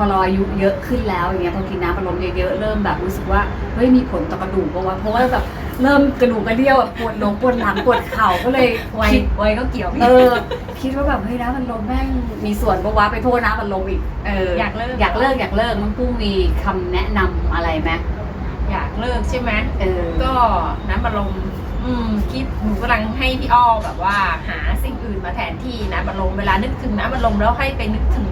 พอเราอายุเยอะขึ้นแล้วอย่างเงี้ยพอกินน้ำอัดลมเยอะๆเริ่มแบบรู้สึกว่าเฮ้ยมีผลต่อกระดูกปะวะเพราะว่าแบบเริ่มกระดูกกระเดี่ยวแบบปวดหลงปวดหลังปวดเข่าก็เลยวัยคิดวัยก็เกี่ยวพี่เออคิดว่าแบบเฮ้ยน้ำอัดลมแม่งมีส่วนปะวะไปโทษน้ำอัดลมอีกเอออยอากเลิก อยากเลิกอยากเลิกน้องกุ้งมีคำแนะนำอะไรไหมอยากเลิกใช่ไหมเออก็น้ำบัลลม อืมคิดหนูกำลังให้พี่อ้อแบบว่า หาสิ่งอื่นมาแทนที่น้ำบัลลมเวลานึกถึงน้ำบัลลมแล้วให้ไปนึกถึง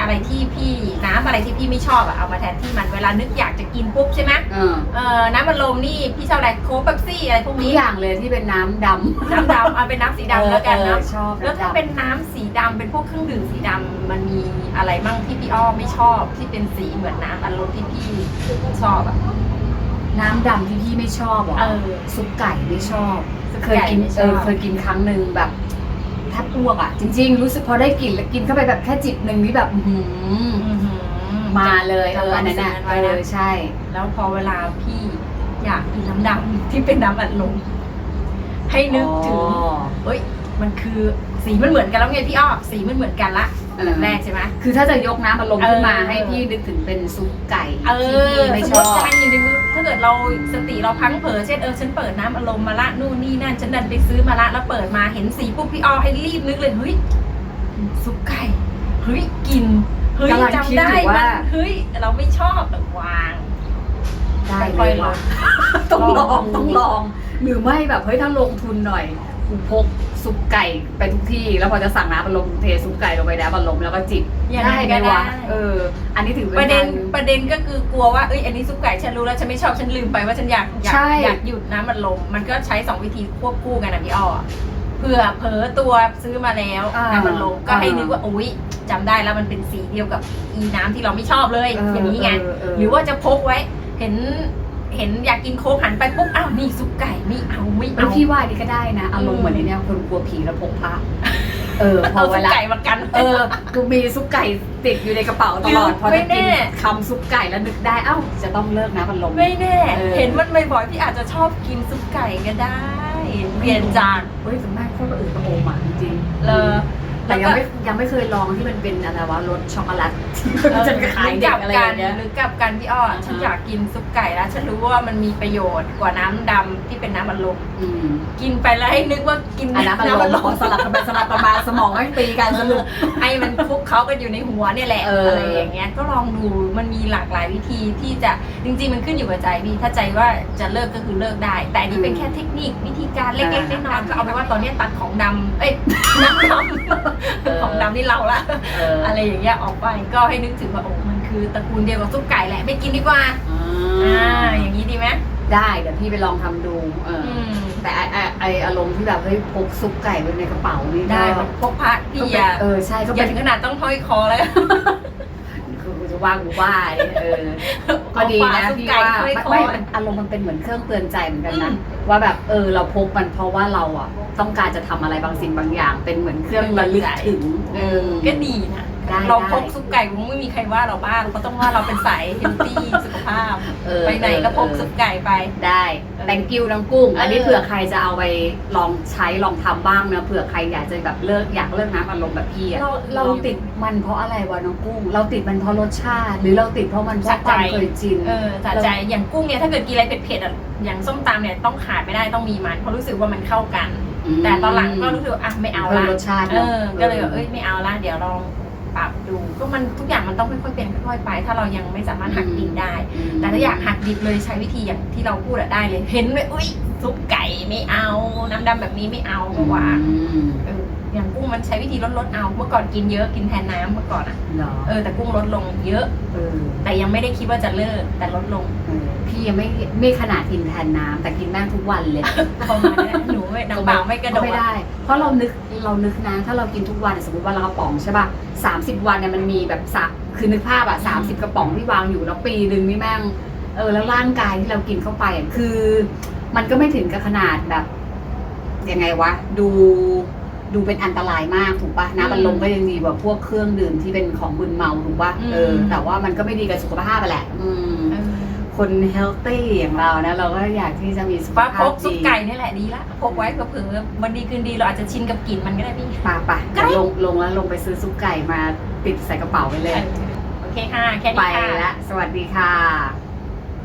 อะไรที่พี่น้ำอะไรที่พี่ไม่ชอบอะเอามาแทนที่มันเวลานึกอยากจะกินปุ๊บใช่ไหมเออเออน้ำบัลลมนี่พี่ชอบอะไรโค้กเป๊ปซี่อะไรพวกทุกนี้อย่างเลยที่เป็นน้ำดำน้ำดำเอาเป็นน้ำสีดำแล้วกันเออเนาะเออชอบแล้วถ้าำดำเป็นน้ำสีดำเป็นพวกเครื่องดื่มสีดำมันมีอะไรมั่งที่พี่อ้อไม่ชอบที่เป็นสีเหมือนน้ำอัดลมที่พี่ชอบอะ น้ำดำที่พี่ไม่ชอบอะเออ ซุปไก่ไม่ชอบซุปเคยไก่กินไม่ชเออบอเคยกินครั้งหนึ่งแบบแทบอ้วกอะ จริง ๆ รู้สึกพอได้กลิ่นแล้วกินเข้าไปแบบแค่จิบหนึ่งนี่แบบอื้อหืออื้อหือมาเลยเอจำออันนั้นจำน่ะสิ่งเอไว้อนะใช่ แล้วพอเวลาพี่อยากกินน้ำดำที่เป็นน้ำอัดลมให้นึกถึงอ๋อเอ้ย มันคือ สีมันเหมือนกันแล้วไงพี่อ้อสีมันเหมือนกันละเออแรกใช่ไหม คือถ้าจะยกน้ำอารมณ์ขึ้นมาเออ ให้พี่นึกถึงเป็นซุปไก่เอที่อพี่ไม่สชมมอติบ จานอยู่ในมือถ้าเกิดเราสติเราพลังเผลอเช่นเออฉันเปิดน้ำอารมณ์มาละนู่นนี่นั่นฉันดันไปซื้อมาละแล้วเปิดมาเห็นสีปุ๊บพี่อ้อให้รีบนึกเลยเฮ้ยซุปไก่เฮ้ยกินเฮ้ยกำลังคิดจำได้อยู่มัว่า นเฮ้ยเราไม่ชอบแต่วาง ได้ค่เลอยยๆลว่ะงต้องลองลองต้องลองหรือไม่แบบเฮ้ยถ้าลงทุนหน่อย กูพกซุปไก่ไปทุกที่ แล้วพอจะสั่งน้ำอารมณ์เทซุปไก่ลงไปน้ำอารมณ์แล้วก็จิบอย่างได้นั้นไหมก็วะได้เออ อันนี้ถือปเป็นระเด็นทางประเด็นก็คือกลัวว่าเอ้ยอันนี้ซุปไก่ฉันรู้แล้วฉันไม่ชอบฉันลืมไปว่าฉันอยากอยากใช่ อยากหยุดน้ำมันลม มันก็ใช้สองวิธีควบคู่กันนะพี่อ้อเผื่อเผลอตัวซื้อมาแล้วอ่าน้ำมันลมก็ให้อ่านึนึกว่าอุ้ยจำได้แล้วมันเป็นสีเดียวกับอีน้ำที่เราไม่ชอบเลยเอออย่างนี้ไงเออเออ หรือว่าจะพกไว้ เห็น เห็นอยากกินโค้กหันไปปุ๊บอ้าวนี่ซุปไก่ไม่เอาไม่เอ้ยเอาพี่ว่านี่ก็ได้นะอารมณ์เหมือนไอ้เนี่ยคนกลัวผีแล้วพกพระเออพอเอาเวซุปลาไก่มากัน เออกูมีซุปไก่ติดอยู่ในกระเป๋าตลอดหรือพอไม่จะกินแน่คำซุปไก่แล้วนึกได้เอ้าจะต้องเลิกนะมันลม ไม่แน่ เออ เห็นมันบ่อยๆพี่อาจจะชอบกินซุปไก่ก็ได้ เปลี่ยนจาก เฮ้ยแต่แม่งโคตรอื่นกระโอมอะจริงๆเลอ แต่ยังไม่ยังไม่เคยลองที่มันเป็นอะไรวะรสช็อกโกแลตที่มันจะขายเด็กอะไรอย่างเงี้ยหรือกลับกันพี่อ้ออ่าฮะฉันอยากกินซุปไก่แล้วฉันรู้ว่ามันมีประโยชน์กว่าน้ำดำที่เป็นน้ำอัดลมอืมกินไปแล้วให้นึกว่ากินอันนั้นมันลอัดมสลับกันไปสลับกันมาสมองไม่ตีกันสรุปให้มันคลุกเขากันอยู่ในหัวเนี่ยแหละเออออะไรอย่างเงี้ยก็ลองดูมันมีหลากหลายวิธีที่จะจริงๆมันขึ้นอยู่กับใจพี่ถ้าใจว่าจะเลิกก็คือเลิกได้ แต่อันนี้เป็นแค่เทคนิควิธีการเล็กๆน้อยๆก็เอาไปนว่าตอนเนี้ยตัดของดำเอ้ยน้ำดำของดำนี่เราละเอออะไรอย่างเงี้ยออกไปก็ให้นึกถึงว่าโอ้มันคือตระกูลเดียวกับซุปไก่แหละไม่กินดีกว่าอ่าอย่างนี้ดีไหมได้เดี๋ยวพี่ไปลองทำดูเออออืมแต่ไอไอ้ไออารมณ์ที่แบบเฮ้ยพกซุปไก่ไว้ในกระเป๋านี่ได้ก็มันพกพระพี่ก็อเป็นย่าเออใช่ก็อเป็ย่าน ถึงขนาดต้องห้อยคอเลยคือ กูจะว่ากูว่าเนี่ยเออก็ดีนะเอาพี่ปลาว่าซุปไก่ไม่ห้อยคอไม่มันอารมณ์มันเป็นเหมือนเครื่องเตือนใจเหมือนกันอืนะมว่าแบบเออเราพกมันเพราะว่าเราอะต้องการจะทำอะไรบางสิ่งบางอย่าง เป็นเหมือนเครื่องระลึกถึงเออก็ดีนะ ได้เราได้พกซุปไก่คงไม่มีใครว่าเราบ้างเขาต้องว่าเราเป็นสายเฮลตี้สุขภาพ เออไปไหนก็พกซุปไก่ไป ได้เออ thank you น้องกุ้ง อันนี้เออเผื่อใครจะเอาไปลองใช้ลองทำบ้างนะเผื่อใครอยากจะแบบเลิกอยากเลิกน้ำอารมณ์แบบพี่อะเราเราติดมันเพราะอะไรวะน้องกุ้ง เราติดมันเพราะรสชาติ หรือเราติดเพราะมันเพราะความเคยชิน เออสะใจอย่างกุ้งเนี่ยถ้าเกิดกินอะไรเผ็ดๆอะอย่างส้มตำเนี่ยต้องขาดไม่ได้ต้องมีมันเพราะรู้สึกว่ามันเข้ากันมแต่ตอนหลังก็รู้สึกว่าอะไม่เอาเพิ่มละรสชาติเอนะอก็เลยแบบเอ้ยไม่เอาละเดี๋ยวลอง ปรับดู ก็มันทุกอย่างมันต้องค่อยๆเป็นค่อยๆไป ถ้าเรายังไม่สามารถหักดิบได้มแต่ถ้าอยากหักดิบเลยใช้วิธีอย่างที่เราพูดอะได้เลย เห็นเลยอุ้ยซุปไก่ ไม่เอาน้ำดำแบบนี้ไม่เอาก็วางอืมเอออย่างกุ้งมันใช้วิธีลดลดๆเอา เมื่อก่อนกินเยอะกินแทนน้ำเมื่อก่อนอะเหรอเออแต่กุ้งลดลงเยอะ เออแต่ยังไม่ได้คิดว่าจะเลิกแต่ลดลงเออพี่ยังไม่ไม่ขนาดกินแทนน้ำแต่กินแม่งทุกวันเลย ประมาณนี้หนูไม่น้ำเปล่าไม่กระโดดไม่ได้ เพราะเรานึกเรานึกนะถ้าเรากินทุกวันสมมติว่าเรากระป๋องใช่ป่ะสามสิบวันเนี่ยมันมีแบบสะคือนึกภาพอะสามสิบกระป๋องที่วางอยู่แล้วปีหนึ่งนี่แม่งเออแล้วร่างกายที่เรากินเข้าไปอะคือ มันก็ไม่ถึงกับขนาดแบบยังไงวะ ดูดูเป็นอันตรายมากถูกปะน้ำบัลลมก็ยังดีกว่าพวกเครื่องดื่มที่เป็นของมึนเมาถูกปะเออ แต่ว่ามันก็ไม่ดีกับสุขภาพอะแหละ อืมเออคนเฮลตี้อย่างเรานะ เราก็อยากที่จะมีสุขว่าภาพพกซุปดีไก่นี่แหละดีละพกไว้เผื่อๆวันดีคืนดีเราอาจจะชินกับกลิ่นมันก็ได้พี่ป่ะป่ะเดี๋ยวลงลงแล้วลงไปซื้อซุปไก่มาติดใส่กระเป๋าไปเลย โอเคเคค่ะ แค่ไปนี้ค่ะแล้วสวัสดีค่ะ